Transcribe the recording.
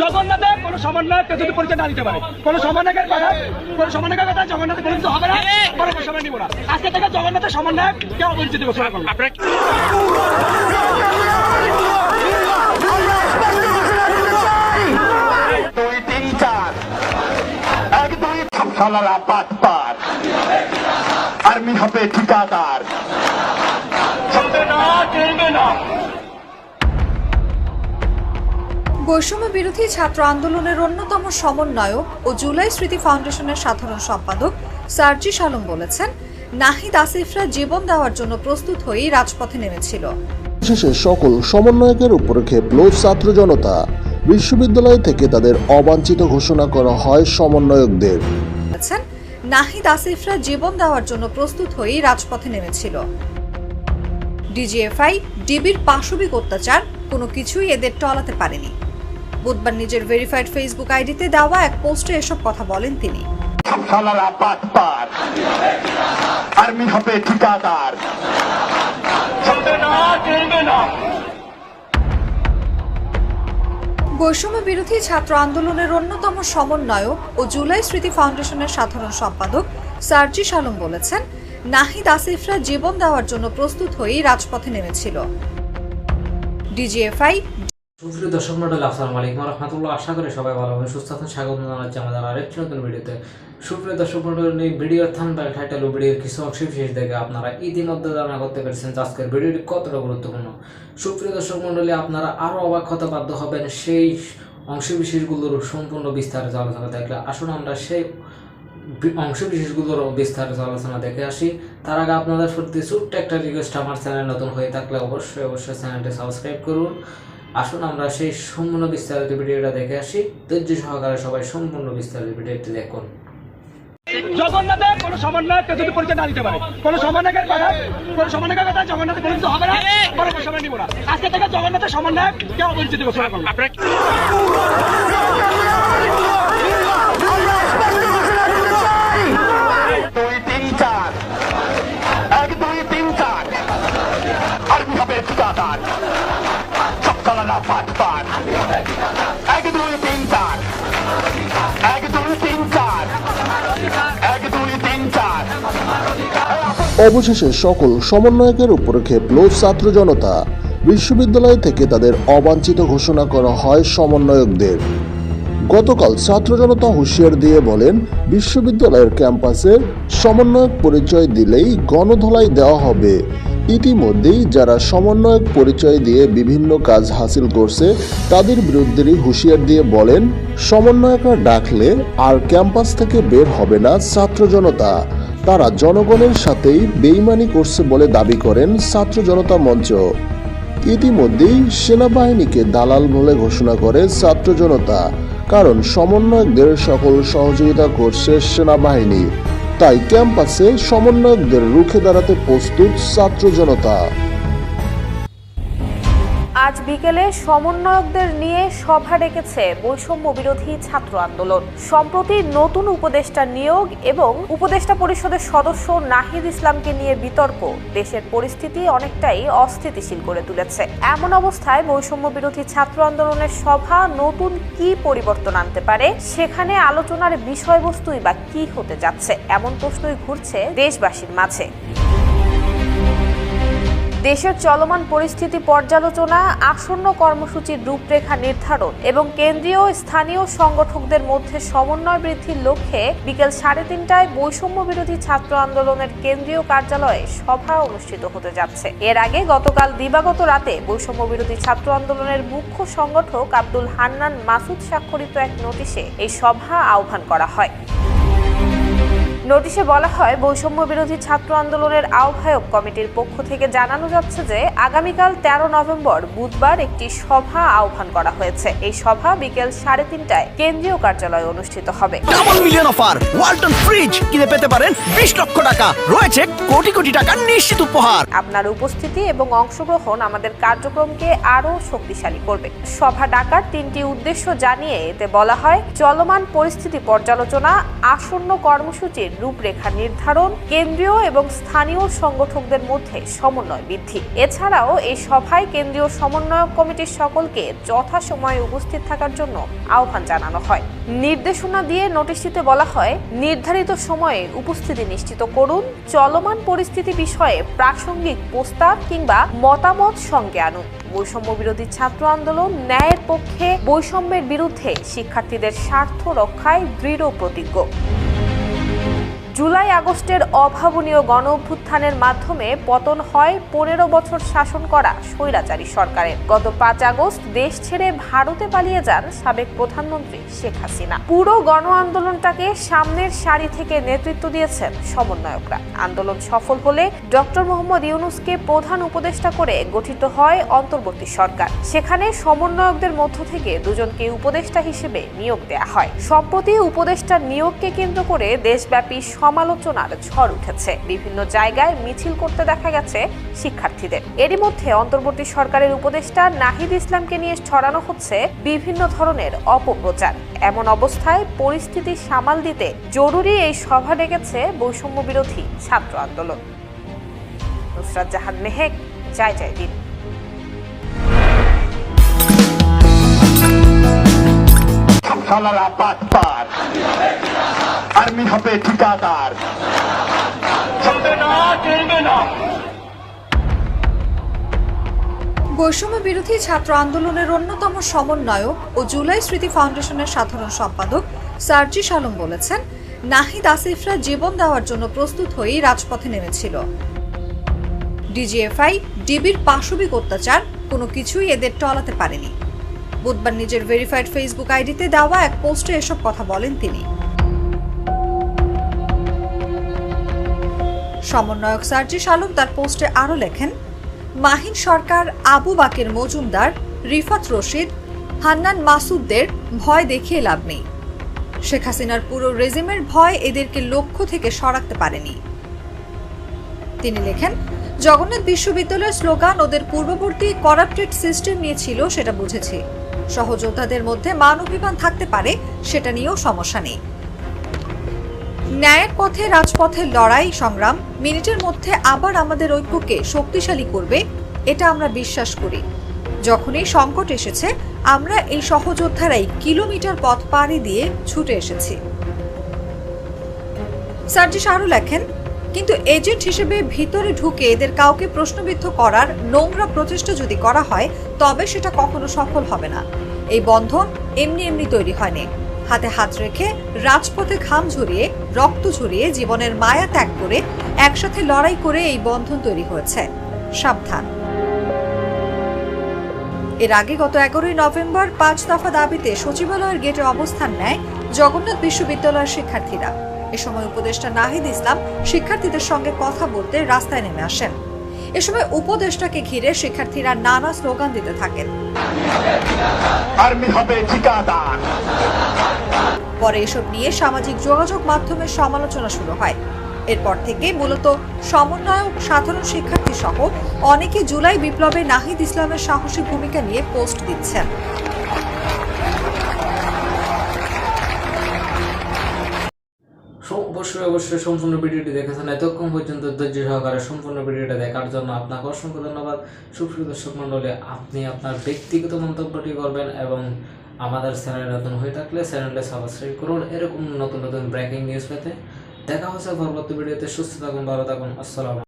জগন্নাথের কোনো সমন্বয়কে যদি পরিচয় না দিতে পারে কোনো সমন্বয়কের কথা কোনো সমন্বয়কের কথা জগন্নাথের কোনো কিছু হবে না কোনো সময় নিব না। আজকে থেকে জগন্নাথের সমন্বয়ক কেউ অপরিচিত ঘোষণা করব দুই তিন চার। এক দুই সালারা পাট পার। আর্মি হবে ঠিকাদার। চলবে না চলবে না। বৈষম্য বিরোধী ছাত্র আন্দোলনের অন্যতম সমন্বয়ক ও জুলাই স্মৃতি ফাউন্ডেশনের সাধারণ সম্পাদক সার্জি সালম বলেছেন নাহিদ আসিফরা জীবন দেওয়ার জন্য প্রস্তুত হয়েই রাজপথে নেমেছিল। শেষে সকল সমন্বয়কের উপরে খেপল ছাত্র জনতা বিশ্ববিদ্যালয় থেকে তাদের অবাঞ্ছিত ঘোষণা করা হয় সমন্বয়কদের। নাহিদ আসিফরা জীবন দেওয়ার জন্য প্রস্তুত হয়েই রাজপথে নেমেছিল। ডিজিএফআই ডিবির পাশবিক অত্যাচার কোনো কিছুই এদের টলাতে পারেনি। বুধবার নিজের ভেরিফাইড ফেসবুক আইডিতে দেওয়া এক পোস্টে এসব কথা বলেন তিনি। সালারা পাট পার। আর্মি হবে ঠিকাদার। চলবে না চলবে না বৈষম্য বিরোধী ছাত্র আন্দোলনের অন্যতম সমন্বয়ক ও জুলাই স্মৃতি ফাউন্ডেশনের সাধারণ সম্পাদক সার্জি আলম বলেছেন নাহিদ আসিফরা জীবন দেওয়ার জন্য প্রস্তুত হয়েই রাজপথে নেমেছিল। ডিজিএফআই সুপ্রিয় দর্শক মন্ডল, আসসালামু আলাইকুম রহমতুল্লাহ। আশা করি সবাই ভালো হবে সুস্থ আছেন। স্বাগত জানাচ্ছি আমাদের আরেকটি নতুন ভিডিওতে। সুপ্রিয় দর্শক মন্ডল, এই ভিডিওর থাম্বনেল টাইটেল ও ভিডিওর কিছু অংশ বিশেষ দেখে আপনারা ইতিমধ্যে ধারণা করতে পেরেছেন যে আজকের ভিডিওটি কতটা গুরুত্বপূর্ণ। সুপ্রিয় দর্শক মন্ডলী, আপনারা আরও অবাক হতে বাধ্য হবেন সেই অংশ বিশেষগুলোর সম্পূর্ণ বিস্তারিত আলোচনা দেখলে। আসুন আমরা সেই বি- অংশ বিশেষগুলোর বিস্তারিত আলোচনা দেখে আসি। তার আগে আপনাদের সত্যি ছোট্ট একটা রিকোয়েস্ট আমার চ্যানেল নতুন হয়ে থাকলে অবশ্যই অবশ্যই চ্যানেলটি সাবস্ক্রাইব করুন। আসুন আমরা সেই সম্পূর্ণ বিস্তারিত ভিডিওটা দেখে আসি। ধৈর্য সহকারে সবাই সম্পূর্ণ বিস্তারিত ভিডিওটি দেখুন। জগন্নাথের কোনো সমন্বয়কে যদি পরিচয় না দিতে পারে কোন সমন্বয়কের কথা কোন সমন্বয়কের কথা জগন্নাথের কোনো হবে না কোনো সময় নিব না। আজকে থেকে জগন্নাথের সমন্বয়ক কেউ অপরিচিত ঘোষণা করব অবশেষে সকল সমন্বয়কের উপর খেপল ছাত্র জনতা বিশ্ববিদ্যালয় থেকে তাদের অবাঞ্ছিত ঘোষণা করা হয় সমন্বয়কদের। গতকাল ছাত্র জনতা হুঁশিয়ার দিয়ে বলেন, বিশ্ববিদ্যালয়ের ক্যাম্পাসে সমন্বয়ক পরিচয় দিলেই গণধলাই দেওয়া হবে। ইতিমধ্যেই যারা সমন্বয়ক পরিচয় দিয়ে বিভিন্ন কাজ হাসিল করছে, তাদের বিরুদ্ধেই হুঁশিয়ার দিয়ে বলেন, সমন্বয়করা ডাকলে আর ক্যাম্পাস থেকে বের হবে না ছাত্র জনতা। তারা জনগণের সাথেই বেইমানি করছে বলে দাবি করেন ছাত্র জনতা মঞ্চ। ইতিমধ্যেই সেনাবাহিনীকে দালাল বলে ঘোষণা করে ছাত্র জনতা, কারণ সমন্বয়কদের সকল সহযোগিতা করছে সেনাবাহিনী। তাই ক্যাম্পাসে সমন্বয়কদের রুখে দাঁড়াতে প্রস্তুত ছাত্র জনতা। আজ বিকেলে সমন্বয়কদের নিয়ে সভা ডেকেছে বৈষম্য বিরোধী ছাত্র আন্দোলন। সম্প্রতি নতুন উপদেষ্টা নিয়োগ এবং উপদেষ্টা পরিষদের সদস্য নাহিদ ইসলামকে নিয়ে বিতর্ক। দেশের পরিস্থিতি অনেকটাই অস্থিতিশীল করে তুলেছে। এমন অবস্থায় বৈষম্য বিরোধী ছাত্র আন্দোলনের সভা নতুন কি পরিবর্তন আনতে পারে? সেখানে আলোচনার বিষয়বস্তুই বা কি হতে যাচ্ছে? এমন প্রশ্নই ঘুরছে দেশবাসীর মাঝে। দেশের চলমান পরিস্থিতি পর্যালোচনা, আসন্ন কর্মসূচির রূপরেখা নির্ধারণ এবং কেন্দ্রীয় স্থানীয় সংগঠকদের মধ্যে সমন্বয় বৃদ্ধির লক্ষ্যে বিকেল সাড়ে তিনটায় বৈষম্য বিরোধী ছাত্র আন্দোলনের কেন্দ্রীয় কার্যালয়ে সভা অনুষ্ঠিত হতে যাচ্ছে। এর আগে গতকাল দিবাগত রাতে বৈষম্য বিরোধী ছাত্র আন্দোলনের মুখ্য সংগঠক আব্দুল হান্নান মাসুদ স্বাক্ষরিত এক নোটিশে এই সভা আহ্বান করা হয়। নোটিশে বলা হয় বৈষম্য বিরোধী ছাত্র আন্দোলনের আহ্বায়ক কমিটির পক্ষ থেকে জানানো যাচ্ছে যে আগামীকাল তেরো নভেম্বর বুধবার একটি সভা আহ্বান করা হয়েছে। এই সভা বিকেল সাড়ে তিনটায় কেন্দ্রীয় কার্যালয়ে অনুষ্ঠিত হবে। Double million offer Walton fridge কিনে পেতে পারেন বিশ লক্ষ টাকা। রয়েছে কোটি কোটি টাকার নিশ্চিত উপহার। আপনার উপস্থিতি এবং অংশগ্রহণ আমাদের কার্যক্রমকে আরও শক্তিশালী করবে। সভা ডাকার তিনটি উদ্দেশ্য জানিয়ে এতে বলা হয় চলমান পরিস্থিতি পর্যালোচনা আসন্ন কর্মসূচির রূপরেখা নির্ধারণ, কেন্দ্রীয় এবং স্থানীয় সংগঠকদের মধ্যে সমন্বয় বৃদ্ধি। এছাড়াও এই সভায় কেন্দ্রীয় সমন্বয়ক কমিটির সকলকে যথাসময়ে উপস্থিত থাকার জন্য আহ্বান জানানো হয়। নির্দেশনা দিয়ে নোটিশটিতে বলা হয়, নির্ধারিত সময়ে উপস্থিতি নিশ্চিত করুন, চলমান পরিস্থিতি বিষয়ে প্রাসঙ্গিক প্রস্তাব কিংবা মতামত সঙ্গে আনুন। বৈষম্য বিরোধী ছাত্র আন্দোলন ন্যায়ের পক্ষে বৈষম্যের বিরুদ্ধে শিক্ষার্থীদের স্বার্থ রক্ষায় দৃঢ় প্রতিজ্ঞ। জুলাই আগস্টের অভাবনীয় গণ অভ্যুত্থানের মাধ্যমে পতন হয় পনেরো বছর শাসন করা স্বৈরাচারী সরকারের। গত পাঁচ আগস্ট দেশ ছেড়ে ভারতে পালিয়ে যান সাবেক প্রধানমন্ত্রী শেখ হাসিনা। পুরো গণ আন্দোলনটাকে সামনের সারি থেকে নেতৃত্ব দিয়েছেন সমন্বয়করা। আন্দোলন সফল হলে ডক্টর মোহাম্মদ ইউনুসকে প্রধান উপদেষ্টা করে গঠিত হয় অন্তর্বর্তী সরকার। সেখানে সমন্বয়কদের মধ্য থেকে দুজনকে উপদেষ্টা হিসেবে নিয়োগ দেয়া হয়। সম্প্রতি উপদেষ্টা নিয়োগকে কেন্দ্র করে দেশব্যাপী সমালোচনার ঝড় উঠেছে। বিভিন্ন জায়গায় মিছিল করতে দেখা গেছে শিক্ষার্থীদের। এরই মধ্যে অন্তর্বর্তী সরকারের উপদেষ্টা নাহিদ ইসলামকে নিয়ে ছড়ানো হচ্ছে বিভিন্ন ধরনের অপপ্রচার। এমন অবস্থায় পরিস্থিতি সামাল দিতে জরুরি এই সভা ডেকেছে বৈষম্য বিরোধী ছাত্র আন্দোলন। নুসরাত জাহান মেহেক, জয় জয় দিন সালারা পাট পাট আর্মি হবে ঠিকাদার। বৈষম্য বিরোধী ছাত্র আন্দোলনের অন্যতম সমন্বয়ক ও জুলাই স্মৃতি ফাউন্ডেশনের সাধারণ সম্পাদক সার্জিস আলম বলেছেন, নাহিদ আসিফরা জীবন দেওয়ার জন্য প্রস্তুত হয়েই রাজপথে নেমেছিল। ডিজিএফআই, ডিবির পাশবিক অত্যাচার কোনো কিছুই এদের টলাতে পারেনি। বুধবার নিজের ভেরিফাইড ফেসবুক আইডিতে দেওয়া এক পোস্টে এসব কথা বলেন তিনি। সমন্বয়ক সার্জিস আলম তার পোস্টে আরও লেখেন, মাহিন সরকার, আবু বাকের মজুমদার, রিফাত রশিদ, হান্নান মাসুদদের ভয় দেখিয়ে লাভ নেই। শেখ হাসিনার পুরো রেজিমের ভয় এদেরকে লক্ষ্য থেকে সরাতে পারেনি। তিনি লেখেন জগন্নাথ বিশ্ববিদ্যালয়ের স্লোগান ওদের পূর্ববর্তী করাপ্টেড সিস্টেম নিয়ে ছিল সেটা বুঝেছি। সহযোদ্ধাদের মধ্যে মান অভিমান থাকতে পারে, সেটা নিয়েও সমস্যা নেই। ন্যায়ের পথে রাজপথের লড়াই, সংগ্রাম, মিনিটের মধ্যে আবার আমাদের ঐক্যকে শক্তিশালী করবে, এটা আমরা বিশ্বাস করি। যখনই সংকট এসেছে, আমরা এই সহযোদ্ধারাই কিলোমিটার পথ পাড়ি দিয়ে ছুটে এসেছি। সার্জিস আরও লেখেন কিন্তু এজেন্ট হিসেবে ভিতরে ঢুকে এদের কাউকে প্রশ্নবিদ্ধ করার নোংরা প্রচেষ্টা যদি করা হয়, তবে সেটা কখনো সফল হবে না। এই বন্ধন এমনি এমনি তৈরি হয়নি। হাতে হাত রেখে রাজপথে ঘাম ঝরিয়ে, রক্ত ঝরিয়ে জীবনের মায়া ত্যাগ করে একসাথে লড়াই করে এই বন্ধন তৈরি হয়েছে। সাবধান। এর আগে গত এগারোই নভেম্বর পাঁচ দফা দাবিতে সচিবালয়ের গেটে অবস্থান নেয় জগন্নাথ বিশ্ববিদ্যালয়ের শিক্ষার্থীরা। এ সময় উপদেষ্টা নাহিদ ইসলাম শিক্ষার্থীদের সঙ্গে কথা বলতে রাস্তায় নেমে আসেন। এ সময় উপদেষ্টাকে ঘিরে শিক্ষার্থীরা নানা স্লোগান দিতে থাকেন। আর্মি হবে ঠিকাদার। পরে এসব নিয়ে সামাজিক যোগাযোগ মাধ্যমে সমালোচনা শুরু হয়। এরপর থেকে মূলত সমন্বয়ক সাধারণ শিক্ষার্থী সহ অনেকে জুলাই বিপ্লবে নাহিদ ইসলামের সাহসী ভূমিকা নিয়ে পোস্ট দিচ্ছেন। অবশ্যই অবশ্যই সম্পূর্ণ ভিডিওটি দেখেছেন এতক্ষণ পর্যন্ত ধৈর্য সহকারে সম্পূর্ণ ভিডিওটা দেখার জন্য আপনাকে অসংখ্য ধন্যবাদ। সুপ্রিয় দর্শক মণ্ডলী, আপনি আপনার ব্যক্তিগত মন্তব্যটি করবেন এবং আমাদের চ্যানেলে নতুন হয়ে থাকলে চ্যানেলটি সাবস্ক্রাইব করুন। এরকম নতুন নতুন ব্রেকিং নিউজ পেতে দেখা হচ্ছে পরবর্তী ভিডিওতে। সুস্থ থাকুন, ভালো থাকুন। আসসালাম